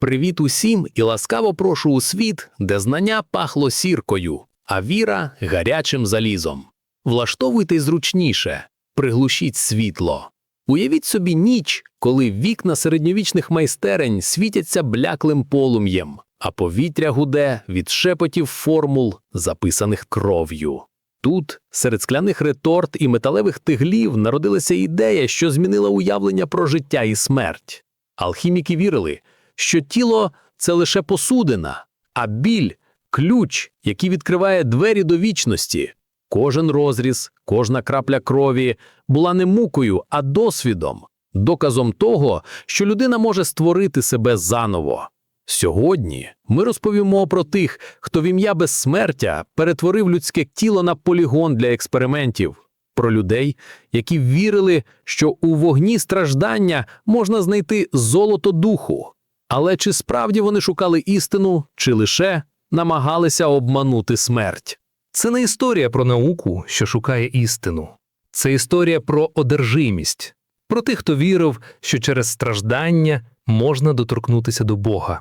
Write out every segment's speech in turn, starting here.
Привіт усім і ласкаво прошу у світ, де знання пахло сіркою, а віра гарячим залізом. Влаштовуйтесь зручніше, приглушіть світло. Уявіть собі ніч, коли вікна середньовічних майстерень світяться бляклим полум'єм, а повітря гуде від шепотів формул, записаних кров'ю. Тут, серед скляних реторт і металевих тиглів, народилася ідея, що змінила уявлення про життя і смерть. Алхіміки вірили, що тіло це лише посудина, а біль ключ, який відкриває двері до вічності. Кожен розріз, кожна крапля крові була не мукою, а досвідом, доказом того, що людина може створити себе заново. Сьогодні ми розповімо про тих, хто в ім'я безсмертя перетворив людське тіло на полігон для експериментів, про людей, які вірили, що у вогні страждання можна знайти золото духу. Але чи справді вони шукали істину, чи лише намагалися обманути смерть? Це не історія про науку, що шукає істину. Це історія про одержимість, про тих, хто вірив, що через страждання можна доторкнутися до Бога.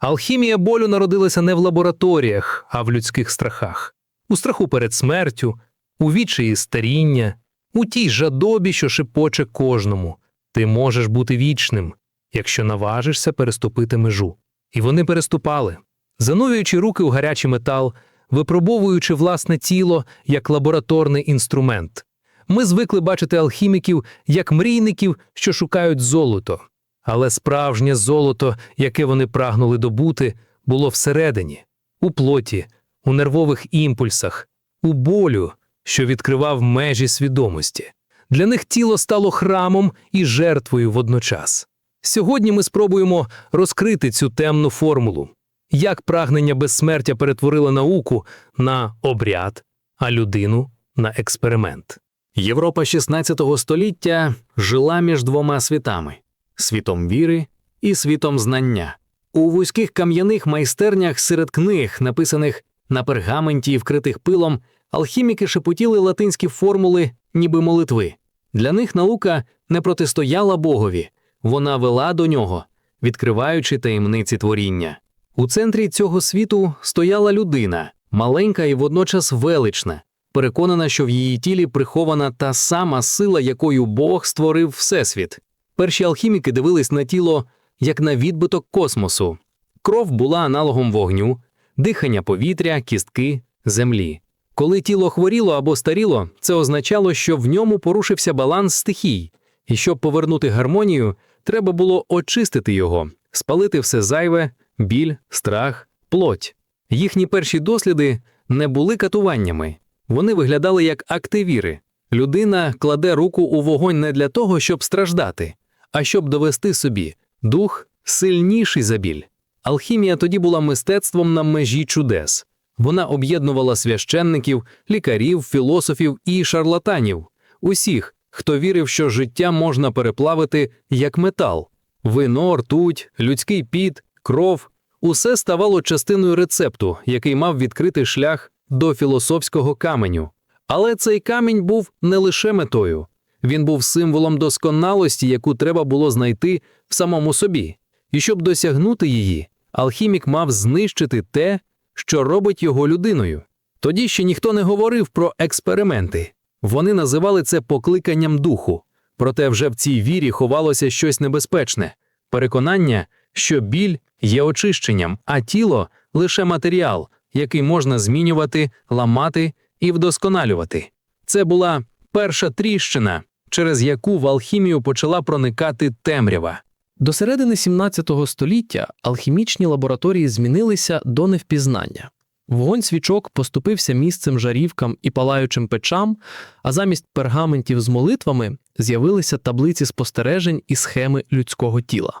Алхімія болю народилася не в лабораторіях, а в людських страхах, у страху перед смертю, у відчаї старіння, у тій жадобі, що шепоче кожному. Ти можеш бути вічним, якщо наважишся переступити межу. І вони переступали, занурюючи руки у гарячий метал, випробовуючи власне тіло як лабораторний інструмент. Ми звикли бачити алхіміків як мрійників, що шукають золото. Але справжнє золото, яке вони прагнули добути, було всередині, у плоті, у нервових імпульсах, у болю, що відкривав межі свідомості. Для них тіло стало храмом і жертвою водночас. Сьогодні ми спробуємо розкрити цю темну формулу, як прагнення безсмертя перетворило науку на обряд, а людину на експеримент. Європа 16 століття жила між двома світами світом віри і світом знання. У вузьких кам'яних майстернях серед книг, написаних на пергаменті і вкритих пилом, алхіміки шепотіли латинські формули, ніби молитви. Для них наука не протистояла Богові, вона вела до нього, відкриваючи таємниці творіння. У центрі цього світу стояла людина, маленька і водночас велична, переконана, що в її тілі прихована та сама сила, якою Бог створив Всесвіт. Перші алхіміки дивились на тіло як на відбиток космосу. Кров була аналогом вогню, дихання повітря, кістки, землі. Коли тіло хворіло або старіло, це означало, що в ньому порушився баланс стихій, і щоб повернути гармонію, треба було очистити його, спалити все зайве, біль, страх, плоть. Їхні перші досліди не були катуваннями, вони виглядали як акти віри. Людина кладе руку у вогонь не для того, щоб страждати, а щоб довести собі дух сильніший за біль. Алхімія тоді була мистецтвом на межі чудес. Вона об'єднувала священників, лікарів, філософів і шарлатанів, усіх, хто вірив, що життя можна переплавити як метал. Вино, ртуть, людський піт, кров усе ставало частиною рецепту, який мав відкрити шлях до філософського каменю. Але цей камінь був не лише метою, він був символом досконалості, яку треба було знайти в самому собі. І щоб досягнути її, алхімік мав знищити те, що робить його людиною. Тоді ще ніхто не говорив про експерименти. Вони називали це покликанням духу. Проте вже в цій вірі ховалося щось небезпечне переконання, що біль є очищенням, а тіло лише матеріал, який можна змінювати, ламати і вдосконалювати. Це була перша тріщина, через яку в алхімію почала проникати темрява. До середини 17 століття алхімічні лабораторії змінилися до невпізнання. Вогонь свічок поступився місцем жарівкам і палаючим печам, а замість пергаментів з молитвами з'явилися таблиці спостережень і схеми людського тіла.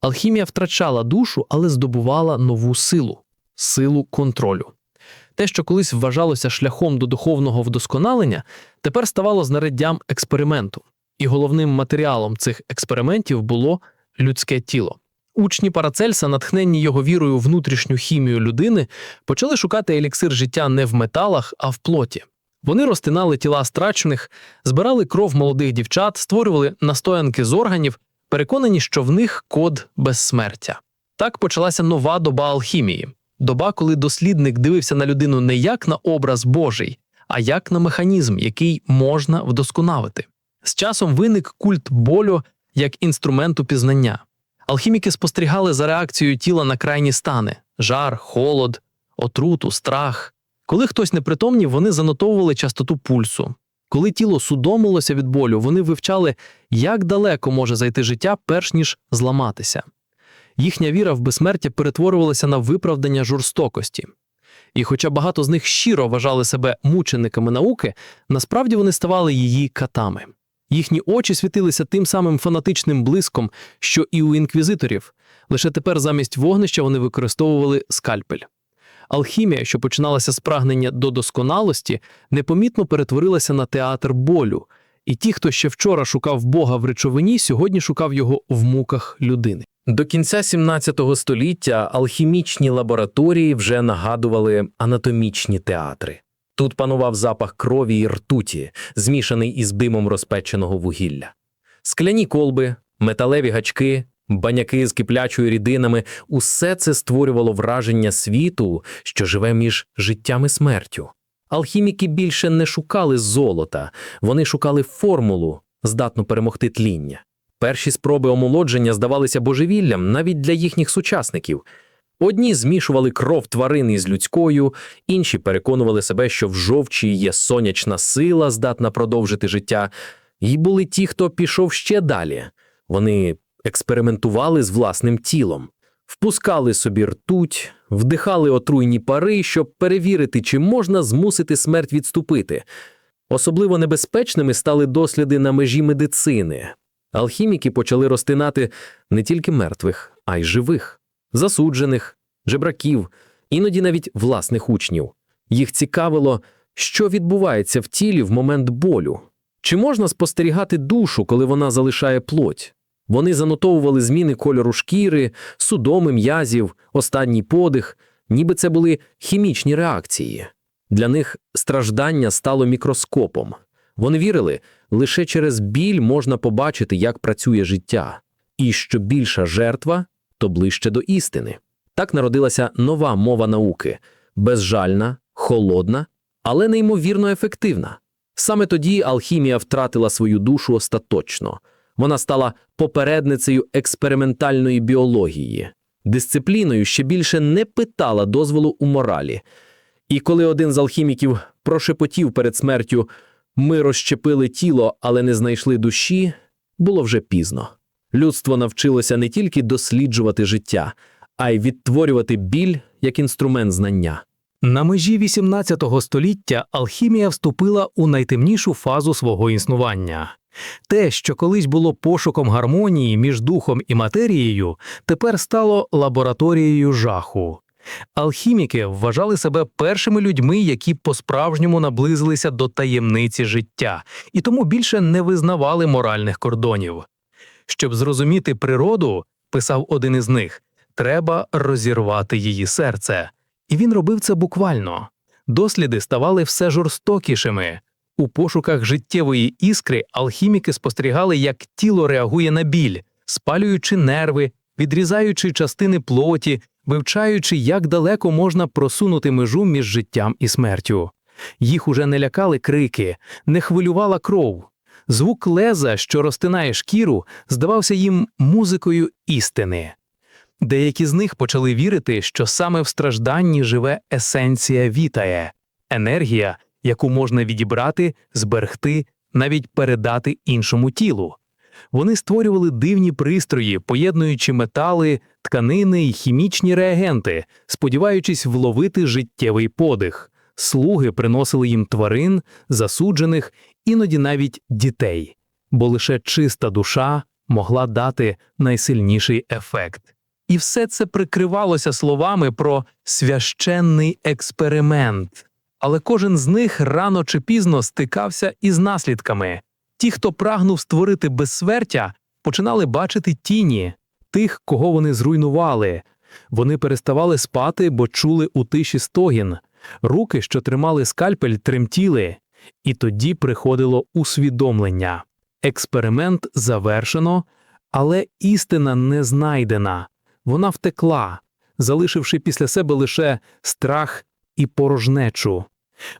Алхімія втрачала душу, але здобувала нову силу силу контролю. Те, що колись вважалося шляхом до духовного вдосконалення, тепер ставало знаряддям експерименту, і головним матеріалом цих експериментів було людське тіло. Учні Парацельса, натхненні його вірою внутрішню хімію людини, почали шукати еліксир життя не в металах, а в плоті. Вони розтинали тіла страчених, збирали кров молодих дівчат, створювали настоянки з органів, переконані, що в них код безсмертя. Так почалася нова доба алхімії. Доба, коли дослідник дивився на людину не як на образ Божий, а як на механізм, який можна вдосконалити. З часом виник культ болю як інструменту пізнання. Алхіміки спостерігали за реакцією тіла на крайні стани жар, холод, отруту, страх. Коли хтось непритомнів, вони занотовували частоту пульсу. Коли тіло судомилося від болю, вони вивчали, як далеко може зайти життя, перш ніж зламатися. Їхня віра в безсмертя перетворювалася на виправдання жорстокості. І хоча багато з них щиро вважали себе мучениками науки, насправді вони ставали її катами. Їхні очі світилися тим самим фанатичним блиском, що і у інквізиторів, лише тепер замість вогнища вони використовували скальпель. Алхімія, що починалася з прагнення до досконалості, непомітно перетворилася на театр болю, і ті, хто ще вчора шукав Бога в речовині, сьогодні шукав його в муках людини. До кінця 17 століття алхімічні лабораторії вже нагадували анатомічні театри. Тут панував запах крові і ртуті, змішаний із димом розпеченого вугілля. Скляні колби, металеві гачки, баняки з киплячою рідинами – усе це створювало враження світу, що живе між життям і смертю. Алхіміки більше не шукали золота, вони шукали формулу, здатну перемогти тління. Перші спроби омолодження здавалися божевіллям навіть для їхніх сучасників. Одні змішували кров тварин із людською, інші переконували себе, що в жовчі є сонячна сила, здатна продовжити життя. І були ті, хто пішов ще далі. Вони експериментували з власним тілом, впускали собі ртуть, вдихали отруйні пари, щоб перевірити, чи можна змусити смерть відступити. Особливо небезпечними стали досліди на межі медицини. Алхіміки почали розтинати не тільки мертвих, а й живих, засуджених, жебраків, іноді навіть власних учнів. Їх цікавило, що відбувається в тілі в момент болю. Чи можна спостерігати душу, коли вона залишає плоть? Вони занотовували зміни кольору шкіри, судоми м'язів, останній подих, ніби це були хімічні реакції. Для них страждання стало мікроскопом. Вони вірили, лише через біль можна побачити, як працює життя, і що більша жертва, то ближче до істини. Так народилася нова мова науки безжальна, холодна, але неймовірно ефективна. Саме тоді алхімія втратила свою душу остаточно. Вона стала попередницею експериментальної біології, дисципліною, що більше не питала дозволу у моралі. І коли один з алхіміків прошепотів перед смертю ми розщепили тіло, але не знайшли душі, було вже пізно. Людство навчилося не тільки досліджувати життя, а й відтворювати біль як інструмент знання. На межі 18 століття алхімія вступила у найтемнішу фазу свого існування. Те, що колись було пошуком гармонії між духом і матерією, тепер стало лабораторією жаху. Алхіміки вважали себе першими людьми, які по-справжньому наблизилися до таємниці життя, і тому більше не визнавали моральних кордонів. Щоб зрозуміти природу, писав один із них, треба розірвати її серце. І він робив це буквально. Досліди ставали все жорстокішими. У пошуках життєвої іскри алхіміки спостерігали, як тіло реагує на біль, спалюючи нерви, відрізаючи частини плоті, вивчаючи, як далеко можна просунути межу між життям і смертю. Їх уже не лякали крики, не хвилювала кров. Звук леза, що розтинає шкіру, здавався їм музикою істини. Деякі з них почали вірити, що саме в стражданні живе есенція вітає, енергія, яку можна відібрати, зберегти, навіть передати іншому тілу. Вони створювали дивні пристрої, поєднуючи метали, тканини і хімічні реагенти, сподіваючись вловити життєвий подих. Слуги приносили їм тварин, засуджених, іноді навіть дітей, бо лише чиста душа могла дати найсильніший ефект. І все це прикривалося словами про священний експеримент. Але кожен з них рано чи пізно стикався із наслідками. Ті, хто прагнув створити безсмертя, починали бачити тіні тих, кого вони зруйнували. Вони переставали спати, бо чули у тиші стогін. Руки, що тримали скальпель, тремтіли. І тоді приходило усвідомлення. Експеримент завершено, але істина не знайдена. вона втекла, залишивши після себе лише страх і порожнечу.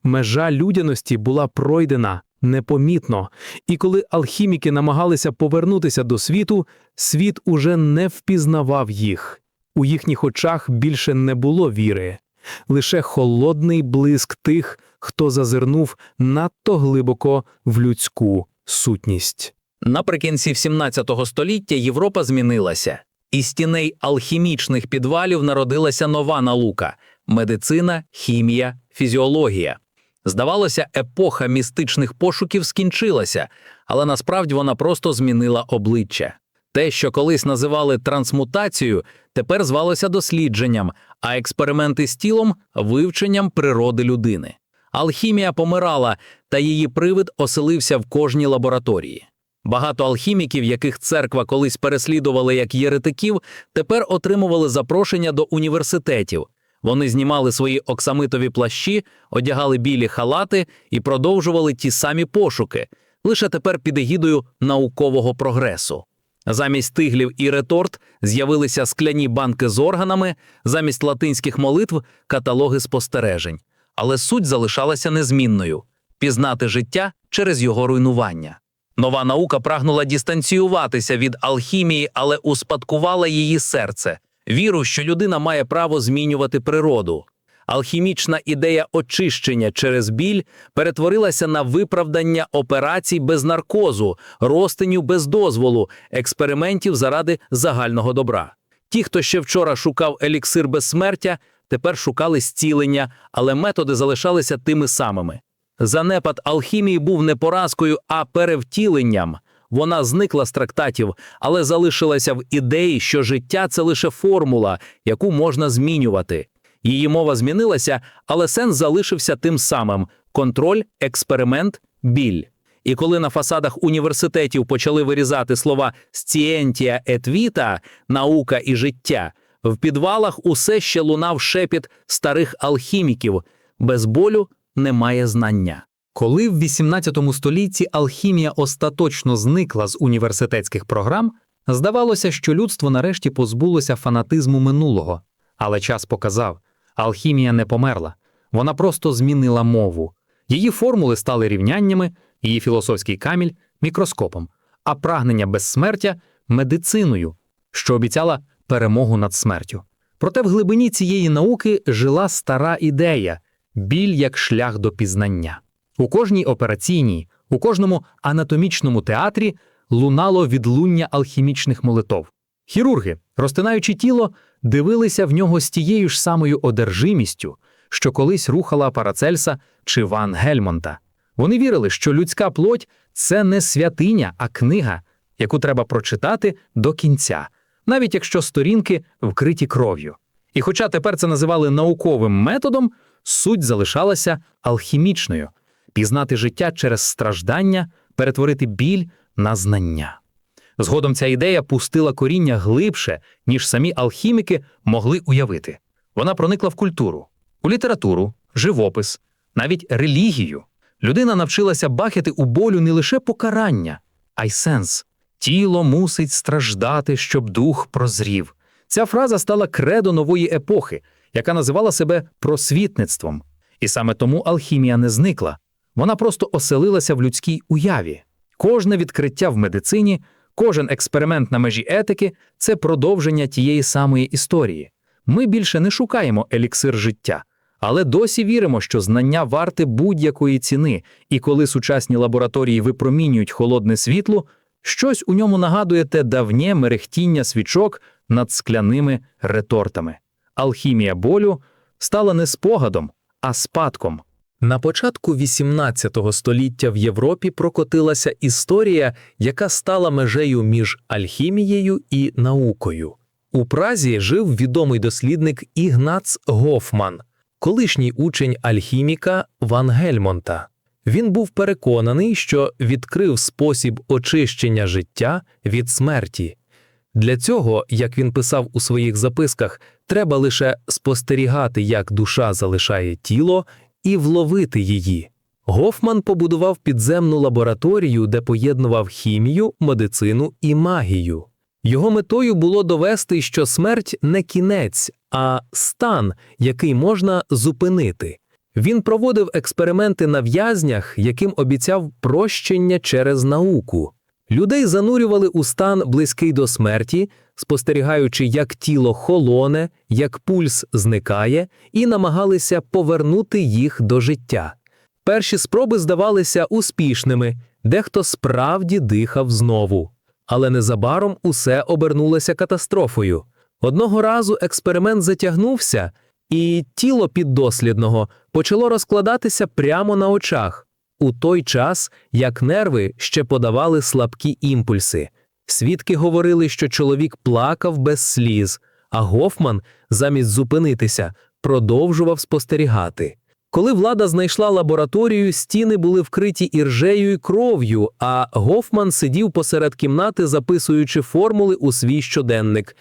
Межа людяності була пройдена непомітно, і коли алхіміки намагалися повернутися до світу, світ уже не впізнавав їх. У їхніх очах більше не було віри, лише холодний блиск тих, хто зазирнув надто глибоко в людську сутність. Наприкінці 17 століття Європа змінилася. Із тіней алхімічних підвалів народилася нова наука медицина, хімія, фізіологія. Здавалося, епоха містичних пошуків скінчилася, але насправді вона просто змінила обличчя. Те, що колись називали трансмутацією, тепер звалося дослідженням, а експерименти з тілом вивченням природи людини. Алхімія помирала, та її привид оселився в кожній лабораторії. Багато алхіміків, яких церква колись переслідувала як єретиків, тепер отримували запрошення до університетів. Вони знімали свої оксамитові плащі, одягали білі халати і продовжували ті самі пошуки, лише тепер під егідою наукового прогресу. Замість тиглів і реторт з'явилися скляні банки з органами, замість латинських молитв каталоги спостережень. Але суть залишалася незмінною пізнати життя через його руйнування. Нова наука прагнула дистанціюватися від алхімії, але успадкувала її серце віру, що людина має право змінювати природу. Алхімічна ідея очищення через біль перетворилася на виправдання операцій без наркозу, розтинів без дозволу, експериментів заради загального добра. Ті, хто ще вчора шукав еліксир безсмертя, тепер шукали зцілення, але методи залишалися тими самими. Занепад алхімії був не поразкою, а перевтіленням. Вона зникла з трактатів, але залишилася в ідеї, що життя це лише формула, яку можна змінювати. Її мова змінилася, але сенс залишився тим самим: контроль, експеримент, біль. І коли на фасадах університетів почали вирізати слова «scientia et vita» – наука і життя, в підвалах усе ще лунав шепіт старих алхіміків без болю немає знання. Коли в 18 столітті алхімія остаточно зникла з університетських програм, здавалося, що людство нарешті позбулося фанатизму минулого. Але час показав, алхімія не померла, вона просто змінила мову. Її формули стали рівняннями, її філософський каміль мікроскопом, а прагнення безсмертя медициною, що обіцяла перемогу над смертю. Проте в глибині цієї науки жила стара ідея біль як шлях до пізнання. У кожній операційній, у кожному анатомічному театрі лунало відлуння алхімічних молитов. Хірурги, розтинаючи тіло, дивилися в нього з тією ж самою одержимістю, що колись рухала Парацельса чи Ван Гельмонта. Вони вірили, що людська плоть це не святиня, а книга, яку треба прочитати до кінця, навіть якщо сторінки вкриті кров'ю. І хоча тепер це називали науковим методом, суть залишалася алхімічною пізнати життя через страждання, перетворити біль на знання. Згодом ця ідея пустила коріння глибше, ніж самі алхіміки могли уявити. Вона проникла в культуру, у літературу, живопис, навіть релігію. Людина навчилася бачити у болю не лише покарання, а й сенс. Тіло мусить страждати, щоб дух прозрів. Ця фраза стала кредо нової епохи, яка називала себе просвітництвом. І саме тому алхімія не зникла. Вона просто оселилася в людській уяві. Кожне відкриття в медицині, кожен експеримент на межі етики це продовження тієї самої історії. Ми більше не шукаємо еліксир життя, але досі віримо, що знання варте будь-якої ціни, і коли сучасні лабораторії випромінюють холодне світло, щось у ньому нагадує те давнє мерехтіння свічок над скляними ретортами. Алхімія болю стала не спогадом, а спадком. На початку XVIII століття в Європі прокотилася історія, яка стала межею між алхімією і наукою. У Празі жив відомий дослідник Ігнац Гофман, колишній учень алхіміка Ван Гельмонта. Він був переконаний, що відкрив спосіб очищення життя від смерті. Для цього, як він писав у своїх записках, треба лише спостерігати, як душа залишає тіло, і вловити її. Гофман побудував підземну лабораторію, де поєднував хімію, медицину і магію. Його метою було довести, що смерть не кінець, а стан, який можна зупинити. Він проводив експерименти на в'язнях, яким обіцяв прощення через науку. Людей занурювали у стан близький до смерті, спостерігаючи, як тіло холоне, як пульс зникає, і намагалися повернути їх до життя. Перші спроби здавалися успішними, дехто справді дихав знову. Але незабаром усе обернулося катастрофою. Одного разу експеримент затягнувся, і тіло піддослідного почало розкладатися прямо на очах, у той час, як нерви ще подавали слабкі імпульси. Свідки говорили, що чоловік плакав без сліз, а Гофман, замість зупинитися, продовжував спостерігати. Коли влада знайшла лабораторію, стіни були вкриті іржею і кров'ю, а Гофман сидів посеред кімнати, записуючи формули у свій щоденник.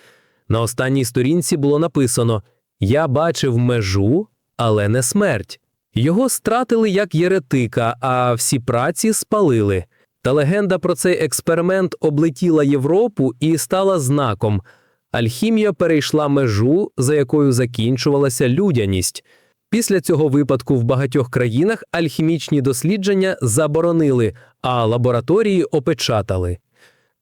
На останній сторінці було написано: Я бачив межу, але не смерть. Його стратили як єретика, а всі праці спалили. Та легенда про цей експеримент облетіла Європу і стала знаком. Алхімія перейшла межу, за якою закінчувалася людяність. Після цього випадку в багатьох країнах алхімічні дослідження заборонили, а лабораторії опечатали.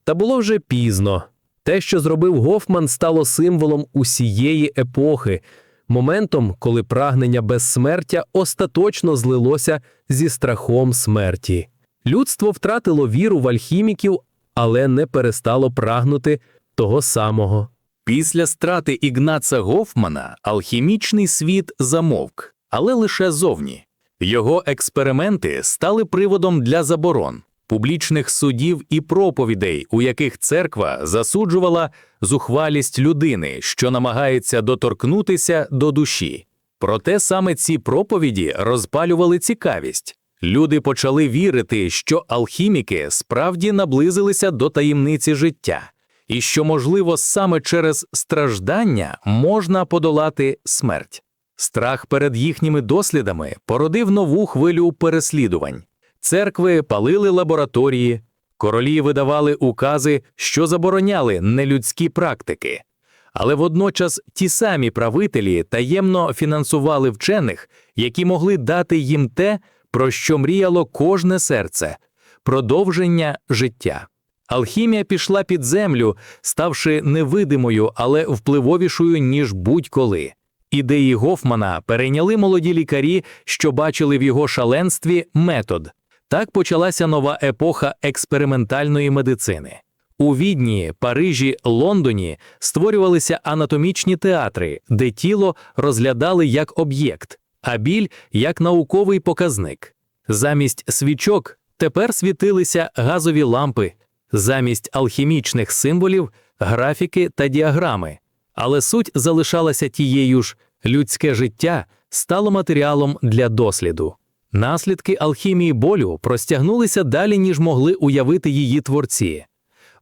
Та було вже пізно. Те, що зробив Гофман, стало символом усієї епохи, моментом, коли прагнення безсмертя остаточно злилося зі страхом смерті. Людство втратило віру в альхіміків, але не перестало прагнути того самого. Після страти Ігнаца Гофмана алхімічний світ замовк, але лише зовні. Його експерименти стали приводом для заборон, публічних судів і проповідей, у яких церква засуджувала зухвалість людини, що намагається доторкнутися до душі. Проте саме ці проповіді розпалювали цікавість. Люди почали вірити, що алхіміки справді наблизилися до таємниці життя, і що, можливо, саме через страждання можна подолати смерть. Страх перед їхніми дослідами породив нову хвилю переслідувань. Церкви палили лабораторії, королі видавали укази, що забороняли нелюдські практики. Але водночас ті самі правителі таємно фінансували вчених, які могли дати їм те, про що мріяло кожне серце продовження життя. Алхімія пішла під землю, ставши невидимою, але впливовішою, ніж будь-коли. Ідеї Гофмана перейняли молоді лікарі, що бачили в його шаленстві метод. Так почалася нова епоха експериментальної медицини. У Відні, Парижі, Лондоні створювалися анатомічні театри, де тіло розглядали як об'єкт, а біль як науковий показник. Замість свічок тепер світилися газові лампи, замість алхімічних символів графіки та діаграми. Але суть залишалася тією ж людське життя стало матеріалом для досліду. Наслідки алхімії болю простягнулися далі, ніж могли уявити її творці.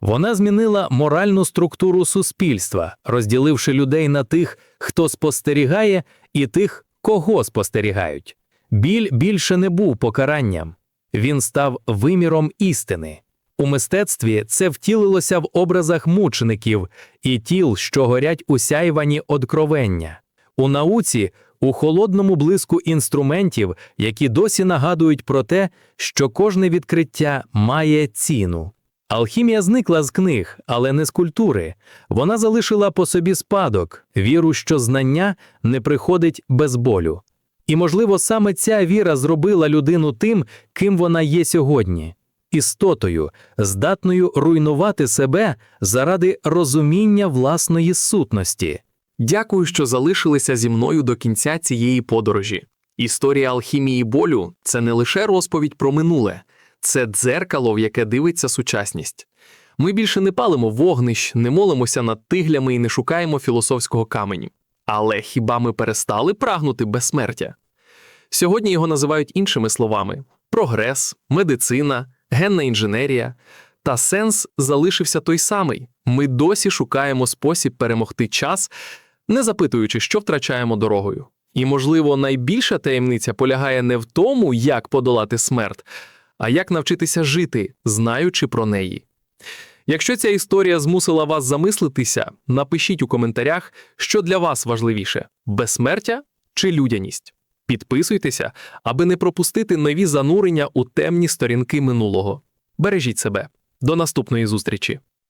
Вона змінила моральну структуру суспільства, розділивши людей на тих, хто спостерігає, і тих, кого спостерігають. Біль більше не був покаранням, він став виміром істини. У мистецтві це втілилося в образах мучеників і тіл, що горять у сяйвані одкровення. У науці у холодному блиску інструментів, які досі нагадують про те, що кожне відкриття має ціну. Алхімія зникла з книг, але не з культури. Вона залишила по собі спадок, віру, що знання не приходить без болю. І, можливо, саме ця віра зробила людину тим, ким вона є сьогодні істотою, здатною руйнувати себе заради розуміння власної сутності. Дякую, що залишилися зі мною до кінця цієї подорожі. Історія алхімії болю це не лише розповідь про минуле, це дзеркало, в яке дивиться сучасність. Ми більше не палимо вогнищ, не молимося над тиглями і не шукаємо філософського каменю. Але хіба ми перестали прагнути безсмертя? Сьогодні його називають іншими словами: прогрес, медицина, генна інженерія. Та сенс залишився той самий. Ми досі шукаємо спосіб перемогти час, не запитуючи, що втрачаємо дорогою. І, можливо, найбільша таємниця полягає не в тому, як подолати смерть, а як навчитися жити, знаючи про неї. Якщо ця історія змусила вас замислитися, напишіть у коментарях, що для вас важливіше безсмертя чи людяність. Підписуйтеся, аби не пропустити нові занурення у темні сторінки минулого. Бережіть себе. До наступної зустрічі!